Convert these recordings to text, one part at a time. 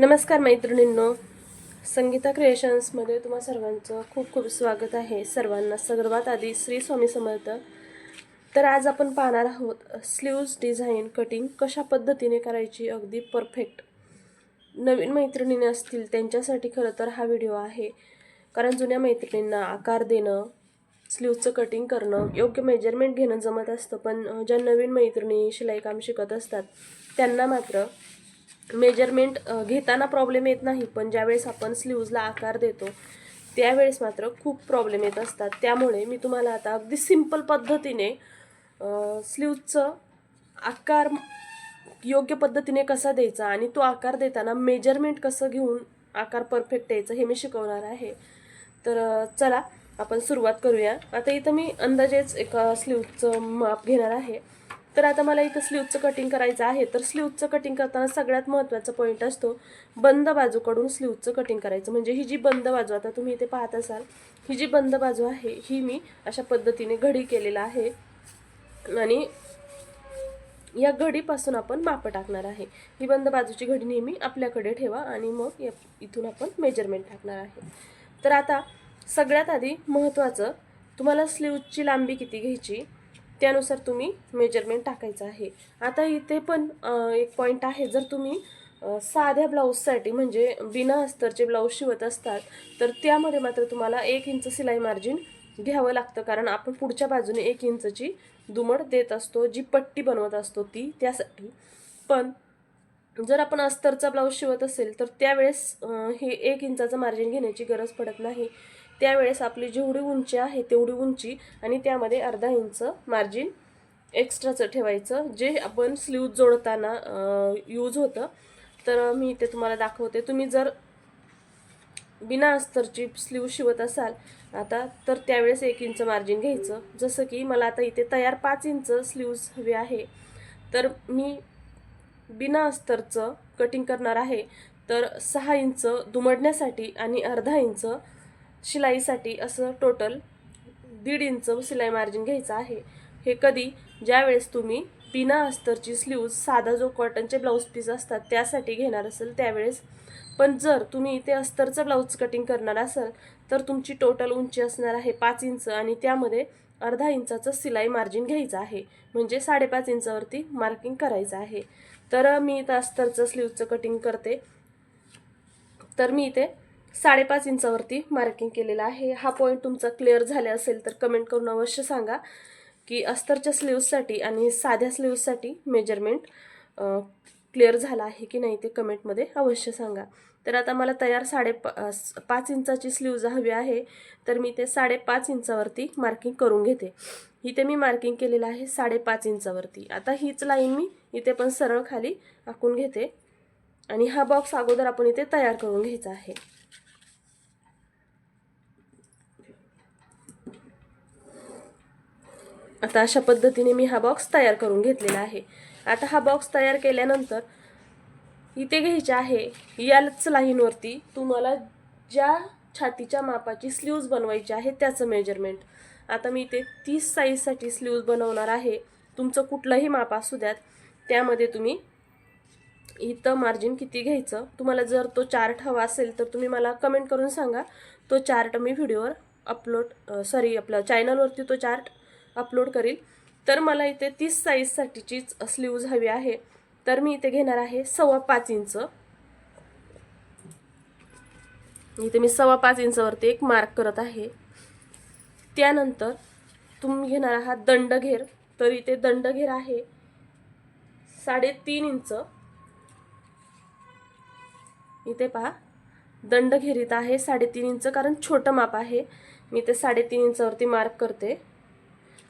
नमस्कार मैत्रिणींनो. संगीता क्रिएशन्समध्ये तुम्हा सर्वांचं खूप खूप स्वागत आहे. सर्वांना सर्वात आधी श्री स्वामी समर्थ. तर आज आपण पाहणार आहोत स्लीव्ज डिझाईन कटिंग कशा पद्धतीने करायची अगदी परफेक्ट नवीन मैत्रिणीने असतील त्यांच्यासाठी खरं तर हा व्हिडिओ आहे. कारण जुन्या मैत्रिणींना आकार देणं स्लीवचं कटिंग करणं योग्य मेजरमेंट घेणं जमत असतं. पण ज्या नवीन मैत्रिणी शिलाईकाम शिकत असतात त्यांना मात्र मेजरमेंट घेताना प्रॉब्लेम येत नाही पण ज्यावेळेस आपण स्लीव्जला आकार देतो त्यावेळेस मात्र खूप प्रॉब्लेम येत असतात. त्यामुळे मी तुम्हाला आता अगदी सिंपल पद्धतीने स्लीवचं आकार योग्य पद्धतीने कसा द्यायचा आणि तो आकार देताना मेजरमेंट कसं घेऊन आकार परफेक्ट यायचं हे मी शिकवणार आहे. तर चला आपण सुरुवात करूया. आता इथं मी अंदाजेच एका स्लीवचं माप घेणार आहे. तर आता मला इथं स्लीवचं कटिंग करायचं आहे. तर स्लीवचं कटिंग करताना सगळ्यात महत्त्वाचा पॉईंट असतो बंद बाजूकडून स्लीवचं कटिंग करायचं. म्हणजे ही जी बंद बाजू आता तुम्ही इथे पाहत असाल ही जी बंद बाजू आहे ही मी अशा पद्धतीने घडी केलेला आहे. आणि या घडीपासून आपण माप टाकणार आहे. ही बंद बाजूची घडी नेहमी आपल्याकडे ठेवा आणि मग या इथून आपण मेजरमेंट टाकणार आहे. तर आता सगळ्यात आधी महत्त्वाचं तुम्हाला स्लीवची लांबी किती घ्यायची? त्यानुसार तुम्ही मेजरमेंट टाकायचं आहे. आता इथे पण एक पॉईंट आहे. जर तुम्ही साध्या ब्लाऊजसाठी म्हणजे बिना अस्तरचे ब्लाऊज शिवत असतात तर त्यामध्ये मात्र तुम्हाला एक इंच सिलाई मार्जिन घ्यावं लागतं. कारण आपण पुढच्या बाजूने एक इंचची दुमड देत असतो जी पट्टी बनवत असतो ती त्यासाठी. पण जर आपण अस्तरचा ब्लाऊज शिवत असेल तर त्यावेळेस हे एक इंचाचं मार्जिन घेण्याची गरज पडत नाही. त्यावेळेस आपली जेवढी उंची आहे तेवढी उंची आणि त्यामध्ये अर्धा इंच मार्जिन एक्स्ट्राचं ठेवायचं. जे आपण स्लीव जोडताना यूज होतं तर मी ते तुम्हाला दाखवते. तुम्ही जर बिना अस्तरची स्लीव शिवत असाल आता तर त्यावेळेस एक इंच मार्जिन घ्यायचं. जसं की मला आता इथे तयार पाच इंच स्लीव्ज हवे आहे. तर मी बिना अस्तरचं कटिंग करणार आहे तर सहा इंच दुमडण्यासाठी आणि अर्धा इंच शिलाईसाठी असं टोटल दीड इंच शिलाई मार्जिन घ्यायचं आहे. हे कधी? ज्यावेळेस तुम्ही बिना अस्तरची स्लीव्ज साधा जो कॉटनचे ब्लाऊज पीस असतात त्यासाठी घेणार असेल त्यावेळेस. पण जर तुम्ही इथे अस्तरचं ब्लाऊज कटिंग करणार असाल तर तुमची टोटल उंची असणार आहे पाच इंच आणि त्यामध्ये अर्धा इंचाचं सिलाई मार्जिन घ्यायचं आहे. म्हणजे साडेपाच इंचावरती मार्किंग करायचं आहे. तर मी इथं अस्तरचं स्लीवचं कटिंग करते. तर मी इथे साडेपाच इंचावरती मार्किंग केलेलं आहे. हा पॉईंट तुमचा क्लिअर झाला असेल तर कमेंट करून अवश्य सांगा की अस्तरच्या स्लीव्जसाठी आणि साध्या स्लीव्जसाठी मेजरमेंट क्लिअर झाला आहे की नाही ते कमेंटमध्ये अवश्य सांगा. तर आता मला तयार साडे पाच इंचाची स्लीव्ज हवी आहे. तर मी ते साडेपाच इंचावरती मार्किंग करून घेते. इथे मी मार्किंग केलेलं आहे साडेपाच इंचावरती. आता हीच लाईन मी इथे पण सरळ खाली आखून घेते. आणि हा बॉक्स अगोदर आपण इथे तयार करून घ्यायचा आहे. आता अशा पद्धतीने मी हा बॉक्स तयार करून घेतलेला आहे. आता हा बॉक्स तयार केल्यानंतर इथे घ्यायचे आहे. याच लाईनवरती तुम्हाला ज्या छातीच्या मापाची स्लीव्ज बनवायची आहे त्याचं मेजरमेंट आता मी इथे तीस साईजसाठी स्लीव्ज बनवणार आहे. तुमचं कुठलंही माप असू द्यात त्यामध्ये तुम्ही इथं मार्जिन किती घ्यायचं तुम्हाला जर तो चार्ट हवा असेल तर तुम्ही मला कमेंट करून सांगा. तो चार्ट मी व्हिडिओवर अपलोड सॉरी आपल्या चॅनलवरती तो चार्ट अपलोड करील. तर मला इथे तीस साईजसाठीचीच स्लीव्ज हवी आहे. तर मी इथे घेणार आहे सव्वा पाच इंच. इथे मी सव्वा पाच इंचावरती एक मार्क करत आहे. त्यानंतर तुम्ही घेणार आहात दंडघेर. तर इथे दंडघेर आहे साडेतीन इंच. इथे पहा दंडघेर इथं आहे साडेतीन इंच कारण छोटं माप आहे. मी ते साडेतीन इंचावरती मार्क करते.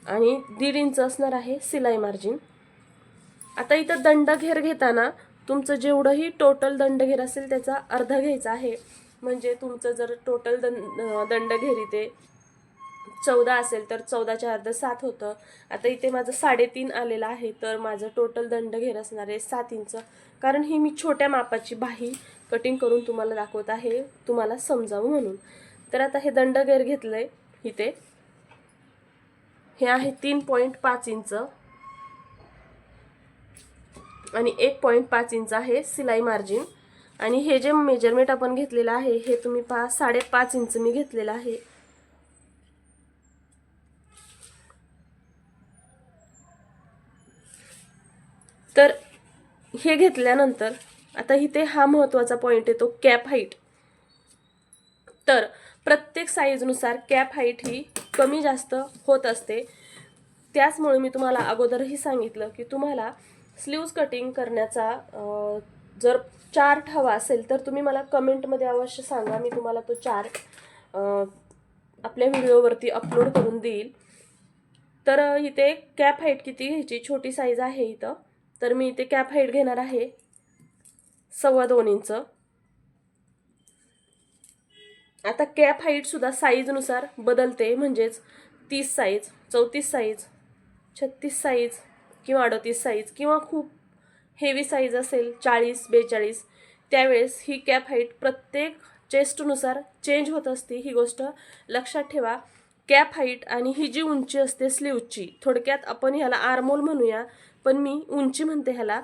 आणि दीड इंच असणार आहे सिलाई मार्जिन. आता इथं दंडघेर घेताना तुमचं जेवढंही टोटल दंडघेर असेल त्याचा अर्धा घ्यायचा आहे. म्हणजे तुमचं जर टोटल दंड दंडघेर इथे चौदा असेल तर चौदाच्या अर्ध सात होतं. आता इथे माझं साडेतीन आलेलं आहे तर माझं टोटल दंडघेर असणार आहे सात इंच. कारण ही मी छोट्या मापाची बाही कटिंग करून तुम्हाला दाखवत आहे तुम्हाला समजावं म्हणून. तर आता हे दंडघेर घेतलं आहे इथे. हे आहे तीन पॉईंट पाच इंच. आणि एक पॉईंट पाच इंच आहे सिलाई मार्जिन आणि हे जे मेजरमेंट आपण घेतलेलं आहे हे तुम्ही पहा साडेपाच इंच मी घेतलेलं आहे. तर हे घेतल्यानंतर आता इथे हा महत्त्वाचा पॉईंट येतो कॅप हाईट तर प्रत्येक साईजनुसार कॅप हाईट ही कमी जास्त होत असते. त्याचमुळे मी तुम्हाला अगोदरही सांगितलं की तुम्हाला स्लीव्ज कटिंग करण्याचा जर चार्ट हवा असेल तर तुम्ही मला कमेंटमध्ये अवश्य सांगा. मी तुम्हाला तो चार्ट आपल्या व्हिडिओवरती अपलोड करून देईल. तर इथे कॅप हाईट किती घ्यायची छोटी साईज आहे इथं. तर मी इथे कॅप हाईट घेणार आहे सव्वा दोन इंच. आता कॅप हाईटसुद्धा साईजनुसार बदलते. म्हणजेच तीस साईज चौतीस साईज छत्तीस साईज किंवा अडतीस साईज किंवा खूप हेवी साईज असेल चाळीस बेचाळीस त्यावेळेस ही कॅप हाईट प्रत्येक चेस्टनुसार चेंज होत असते. ही गोष्ट लक्षात ठेवा. कॅप हाईट आणि ही जी उंची असते स्लीवची थोडक्यात आपण ह्याला आरमोल म्हणूया पण मी उंची म्हणते ह्याला.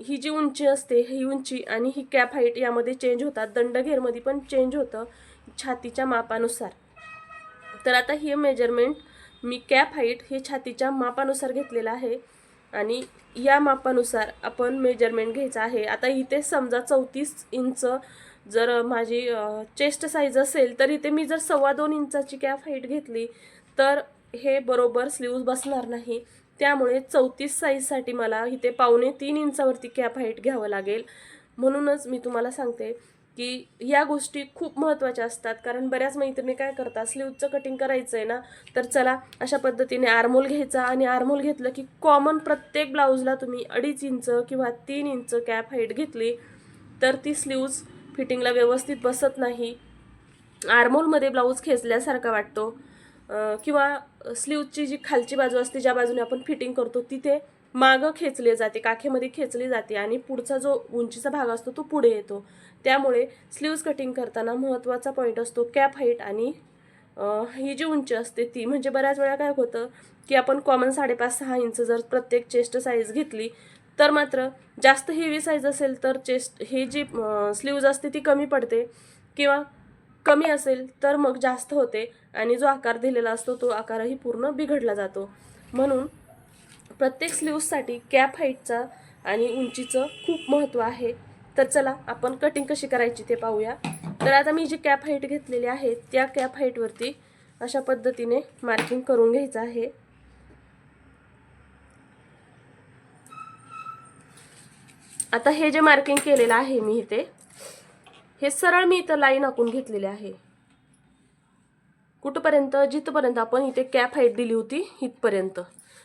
ही जी उंची असते ही उंची आणि ही कॅप हाईट यामध्ये चेंज होतात. दंडघेरमध्ये पण चेंज होतं छातीच्या मापानुसार. तर आता हे मेजरमेंट मी कॅप हाईट हे छातीच्या मापानुसार घेतलेलं आहे आणि या मापानुसार आपण मेजरमेंट घ्यायचं आहे. आता इथे समजा चौतीस इंच जर माझी चेस्ट साईज असेल तर इथे मी जर सव्वा दोन इंचाची कॅप हाईट घेतली तर हे बरोबर स्लीव्ज बसणार नाही. त्यामुळे चौतीस साईजसाठी मला इथे पावणे तीन इंचावरती कॅप हाईट घ्यावं लागेल. म्हणूनच मी तुम्हाला सांगते की या गोष्टी खूप महत्त्वाच्या असतात. कारण बऱ्याच मैत्रिणी काय करतात? स्लीवचं कटिंग करायचं आहे ना तर चला अशा पद्धतीने आर्मोल घ्यायचा आणि आर्मोल घेतलं की कॉमन प्रत्येक ब्लाऊजला तुम्ही अडीच इंच किंवा तीन इंच कॅप हाईट घेतली तर ती स्लीव्ज फिटिंगला व्यवस्थित बसत नाही. आर्मोलमध्ये ब्लाऊज खेचल्यासारखा वाटतो. किंवा स्लीवची जी खालची बाजू असते ज्या बाजूने आपण फिटिंग करतो तिथे मागं खेचले जाते काखेमध्ये खेचली जाते आणि पुढचा जो उंचीचा भाग असतो तो पुढे येतो. त्यामुळे स्लीव्ज कटिंग करताना महत्त्वाचा पॉईंट असतो कॅप हाईट आणि ही जी उंची असते ती. म्हणजे बऱ्याच वेळा काय होतं की आपण कॉमन साडेपाच सहा इंच जर प्रत्येक चेस्ट साईज घेतली तर मात्र जास्त हेवी साईज असेल तर चेस्ट ही जी स्लीव्ज असते ती कमी पडते किंवा कमी असेल तर मग जास्त होते आणि जो आकार दिलेला असतो तो आकारही पूर्ण बिघडला जातो. म्हणून प्रत्येक स्लीव्जसाठी कॅप हाईटचा आणि उंचीचं खूप महत्त्व आहे. तर चला आपण कटिंग कशी करायची ते पाहूया. तर आता मी जी कॅप हाईट घेतलेली आहे त्या कॅप हाईटवरती अशा पद्धतीने मार्किंग करून घ्यायचं आहे. आता हे जे मार्किंग केलेलं आहे मी इथे हे सरळ मी इथं लाईन आखून घेतलेले आहे. कुठपर्यंत? जिथपर्यंत आपण इथे कॅप हाईट दिली होती इथपर्यंत.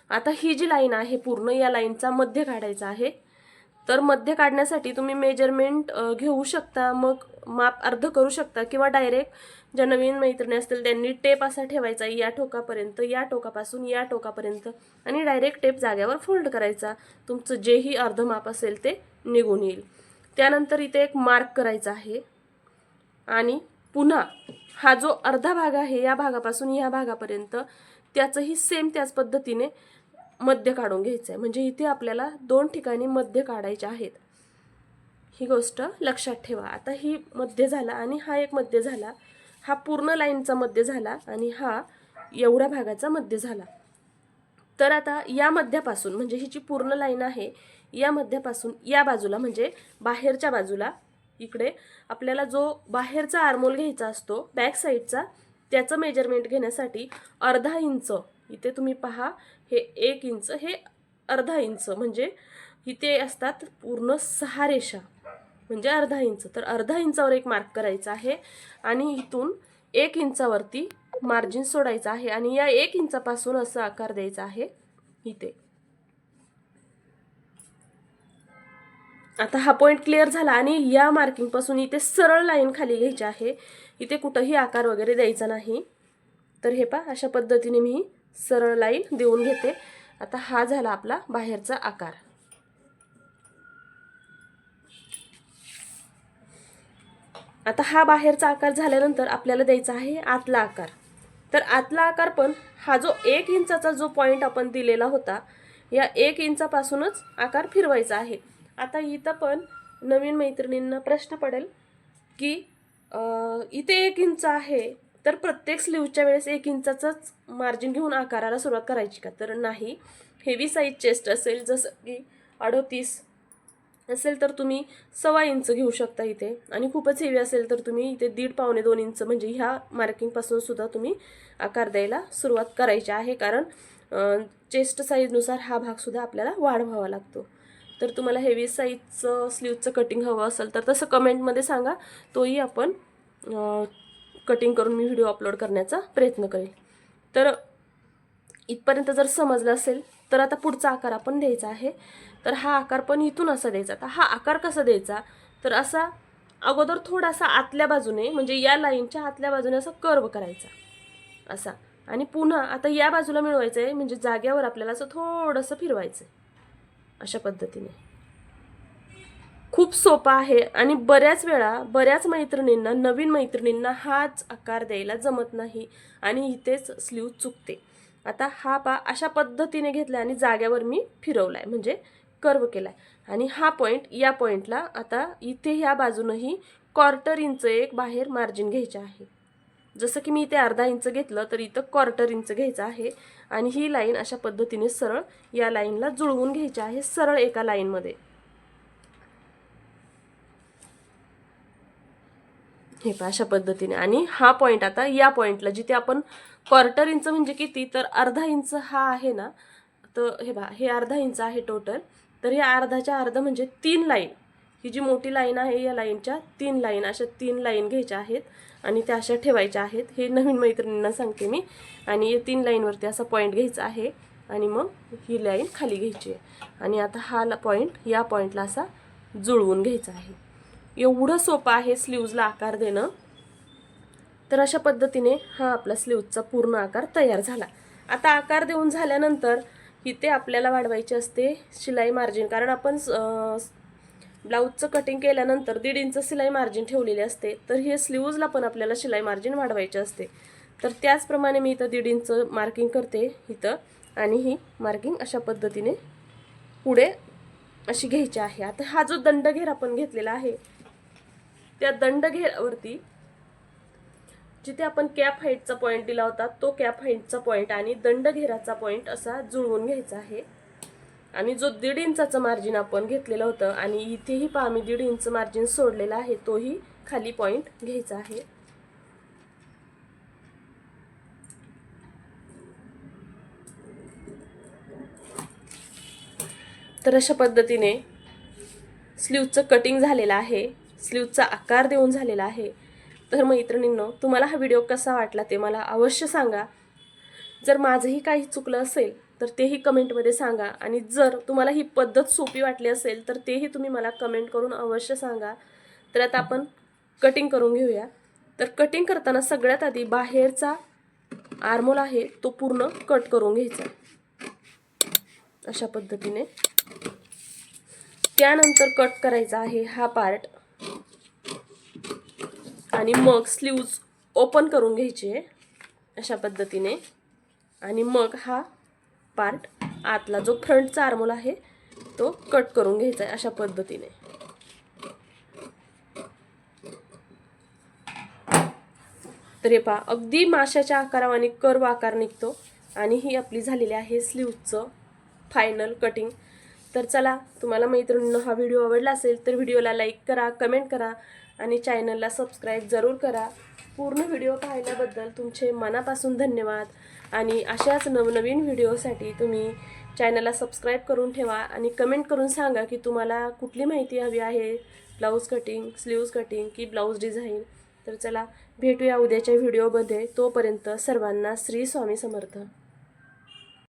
आता ही जी लाईन आहे पूर्ण या लाईनचा मध्य काढायचा आहे. तर मध्य काढण्यासाठी तुम्ही मेजरमेंट घेऊ शकता. मग माप अर्ध करू शकता किंवा डायरेक्ट ज्या नवीन मैत्रिणी असतील त्यांनी टेप असा ठेवायचा या टोकापर्यंत या टोकापासून या टोकापर्यंत आणि डायरेक्ट टेप जाग्यावर फोल्ड करायचा. तुमचं जेही अर्ध माप असेल ते निघून येईल. त्यानंतर इथे एक मार्क करायचा आहे. आणि पुन्हा हा जो अर्धा भाग आहे या भागापासून या भागापर्यंत त्याचंही सेम त्याच पद्धतीने मध्य काढून घ्यायचं आहे म्हणजे इथे आपल्याला दोन ठिकाणी मध्य काढायचे आहेत. ही गोष्ट लक्षात ठेवा. आता ही मध्य झाला आणि हा एक मध्य झाला. हा पूर्ण लाईनचा मध्य झाला आणि हा एवढ्या भागाचा मध्य झाला. तर आता या मध्यापासून म्हणजे ही जी पूर्ण लाईन आहे या मध्यापासून या बाजूला म्हणजे बाहेरच्या बाजूला इकडे आपल्याला जो बाहेरचा आर्मोल घ्यायचा असतो बॅक साईडचा त्याचं मेजरमेंट घेण्यासाठी अर्धा इंच इथे तुम्ही पहा हे एक इंच हे अर्धा इंच म्हणजे इथे असतात पूर्ण सहा रेषा. म्हणजे अर्धा इंच. तर अर्धा इंचावर एक मार्क करायचा आहे आणि इथून एक इंचावरती मार्जिन सोडायचं आहे आणि या एक इंचापासून असं आकार द्यायचा आहे इथे. आता हा पॉईंट क्लिअर झाला आणि या मार्किंगपासून इथे सरळ लाईन खाली घ्यायची आहे. इथे कुठंही आकार वगैरे द्यायचा नाही. तर हे पहा अशा पद्धतीने मी सरळ लाईन देऊन घेते. आता हा झाला आपला बाहेरचा आकार. आता हा बाहेरचा आकार झाल्यानंतर आपल्याला द्यायचा आहे आतला आकार. तर आतला आकार पण हा जो एक इंचाचा जो पॉईंट आपण दिलेला होता या एक इंचापासूनच आकार फिरवायचा आहे. आता इथं पण नवीन मैत्रिणींना प्रश्न पडेल की इथे एक इंच आहे तर प्रत्येक स्लीवच्या वेळेस एक इंचाचंच मार्जिन घेऊन आकाराला सुरुवात करायची का? तर नाही. हेवी साईज चेस्ट असेल जसं की अडोतीस असेल तर तुम्ही सव्वा इंच घेऊ शकता इथे. आणि खूपच हेवी असेल तर तुम्ही इथे दीड पावणे दोन इंच म्हणजे ह्या मार्किंगपासून सुद्धा तुम्ही आकार द्यायला सुरुवात करायची आहे. कारण चेस्ट साईजनुसार हा भागसुद्धा आपल्याला वाढवावा लागतो. तर तुम्हाला हेवी साईजचं स्लीवचं कटिंग हवं असेल तर तसं कमेंटमध्ये सांगा. तोही आपण कटिंग करून मी व्हिडिओ अपलोड करण्याचा प्रयत्न करेल. तर इथपर्यंत जर समजलं असेल तर आता पुढचा आकार आपण द्यायचा आहे. तर हा आकार पण इथून असा द्यायचा. आता हा आकार कसा द्यायचा? तर असा अगोदर थोडासा आतल्या बाजूने म्हणजे या लाईनच्या आतल्या बाजूने असा कर्व करायचा. असा. आणि पुन्हा आता या बाजूला मिळवायचं आहे म्हणजे जाग्यावर आपल्याला असं थोडंसं फिरवायचं आहे अशा पद्धतीने. खूप सोपा आहे आणि बऱ्याच वेळा बऱ्याच मैत्रिणींना नवीन मैत्रिणींना हाच आकार द्यायला जमत नाही आणि इथेच स्लीव चुकते. आता हा पा अशा पद्धतीने घेतला आणि जाग्यावर मी फिरवलाय म्हणजे कर्व केलाय. आणि हा पॉईंट या पॉईंटला आता इथे ह्या बाजूनही क्वार्टर इंच एक बाहेर मार्जिन घ्यायचे आहे. जसं की मी इथे अर्धा इंच घेतलं तर इथं क्वार्टर इंच घ्यायचं आहे आणि ही लाईन अशा पद्धतीने सरळ या लाईनला जुळवून घ्यायची आहे सरळ एका लाईनमध्ये हे पहा अशा पद्धतीने. आणि हा पॉईंट आता या पॉईंटला जिथे आपण क्वार्टर इंच म्हणजे किती तर अर्धा इंच हा आहे ना तर हे बा हे अर्धा इंच आहे टोटल तर हे अर्धाच्या अर्ध म्हणजे तीन लाईन ही जी मोठी लाईन आहे या लाईनच्या तीन लाईन अशा तीन लाईन घ्यायच्या आहेत आणि त्या अशा ठेवायच्या आहेत. हे नवीन मैत्रिणींना सांगते मी. आणि या तीन लाईनवरती असा पॉईंट घ्यायचा आहे. आणि मग ही लाईन खाली घ्यायची आहे. आणि आता हा पॉईंट या पॉईंटला असा जुळवून घ्यायचा आहे. एवढं सोपं आहे स्लीव्जला आकार देणं. तर अशा पद्धतीने हा आपला स्लीवचा पूर्ण आकार तयार झाला. आता आकार देऊन झाल्यानंतर इथे आपल्याला वाढवायची असते शिलाई मार्जिन कारण आपण ब्लाऊजचं कटिंग केल्यानंतर दीड इंच शिलाई मार्जिन ठेवलेली असते. तर हे स्लीव्जला पण आपल्याला शिलाई मार्जिन वाढवायचे असते. तर त्याचप्रमाणे मी इथं दीड इंच मार्किंग करते इथं. आणि ही मार्किंग अशा पद्धतीने पुढे अशी घ्यायची आहे. आता हा जो दंडघेर आपण घेतलेला आहे त्या दंडघेरावरती जिथे आपण कॅप हाईटचा पॉईंट दिला होता तो कॅप हाईटचा पॉईंट आणि दंडघेराचा पॉईंट असा जुळवून घ्यायचा आहे. आणि जो दीड इंचाचं मार्जिन आपण घेतलेलं होतं आणि इथेही पहा मी दीड इंच मार्जिन सोडलेला आहे तोही खाली पॉईंट घ्यायचा आहे. तर अशा पद्धतीने स्लीवचं कटिंग झालेलं आहे. स्लीवचा आकार देऊन झालेला आहे. तर मैत्रिणींनो तुम्हाला हा व्हिडिओ कसा वाटला ते मला अवश्य सांगा. जर माझंही काही चुकलं असेल तर तेही कमेंटमध्ये सांगा. आणि जर तुम्हाला ही पद्धत सोपी वाटली असेल तर तेही तुम्ही मला कमेंट करून अवश्य सांगा. तर आता आपण कटिंग करून घेऊया. तर कटिंग करताना सगळ्यात आधी बाहेरचा आर्मोल आहे तो पूर्ण कट करून घ्यायचा. अशा पद्धतीने. त्यानंतर कट करायचा आहे हा पार्ट. आणि मग स्लीव्ज ओपन करून घ्यायचे अशा पद्धतीने. आणि मग हा पार्ट आतला जो फ्रंटचा आर्मोल आहे तो कट करून घ्यायचा आहे अशा पद्धतीने. तर हे पहा अगदी माशाच्या आकारावाने कर्व आकार निघतो. आणि ही आपली झालेली आहे स्लीवचं फायनल कटिंग तर चला तुम्हाला मैत्रिणींनो हा व्हिडिओ आवडला असेल तर व्हिडिओला लाईक करा कमेंट करा आणि चॅनलला सबस्क्राईब जरूर करा. पूर्ण व्हिडिओ पाहिल्याबद्दल तुमचे मनापासून धन्यवाद आणि अशाच नवनवीन व्हिडिओसाठी तुम्ही चॅनलला सबस्क्राईब करून ठेवा आणि कमेंट करून सांगा की तुम्हाला कुठली माहिती हवी आहे. ब्लाऊज कटिंग स्लीव्ज कटिंग की ब्लाऊज डिझाईन तर चला भेटूया उद्याच्या व्हिडिओमध्ये. तोपर्यंत सर्वांना श्री स्वामी समर्थ.